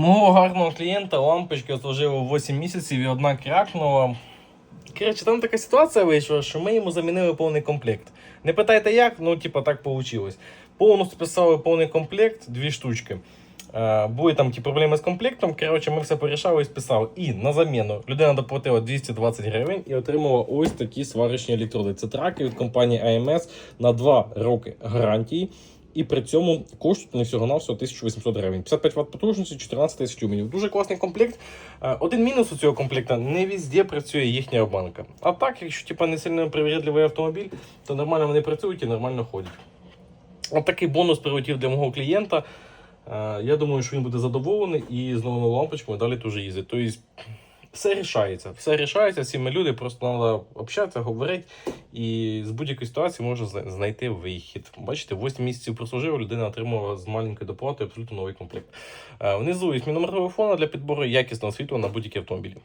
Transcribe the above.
Мого гарного клієнта лампочки служило 8 місяців і одна крякнула. Коротше, там така ситуація вийшла, що ми йому замінили повний комплект. Не питайте як, ну типа так вийшло. Повністю списали повний комплект, дві штучки. Е, були там ті проблеми з комплектом. Коротше, ми все порішали і списали. І на заміну людина доплатила 220 гривень і отримала ось такі сварочні електроди. Це траки від компанії AMS на 2 роки гарантії. І при цьому коштують вони всього на всього 1800 гривень. 55 Вт потужності, 14 тисяч люменів. Дуже класний комплект. Е, Один мінус у цього комплекта не везде працює їхня обманка. А так, якщо типа не сильно привірливий автомобіль, то нормально вони працюють і нормально ходять. От такий бонус прилетів для мого клієнта. Е, Я думаю, що він буде задоволений і з новими лампочками далі теж їздить. Тобто все рішається. Все рішається, всі ми люди, просто треба общатися, говорити, і з будь-якої ситуації можна знайти вихід. Бачите, 8 місяців прослужив, людина отримала з маленькою доплатою абсолютно новий комплект. Е, Внизу є номер телефону для підбору якісного світла на будь-які автомобілі.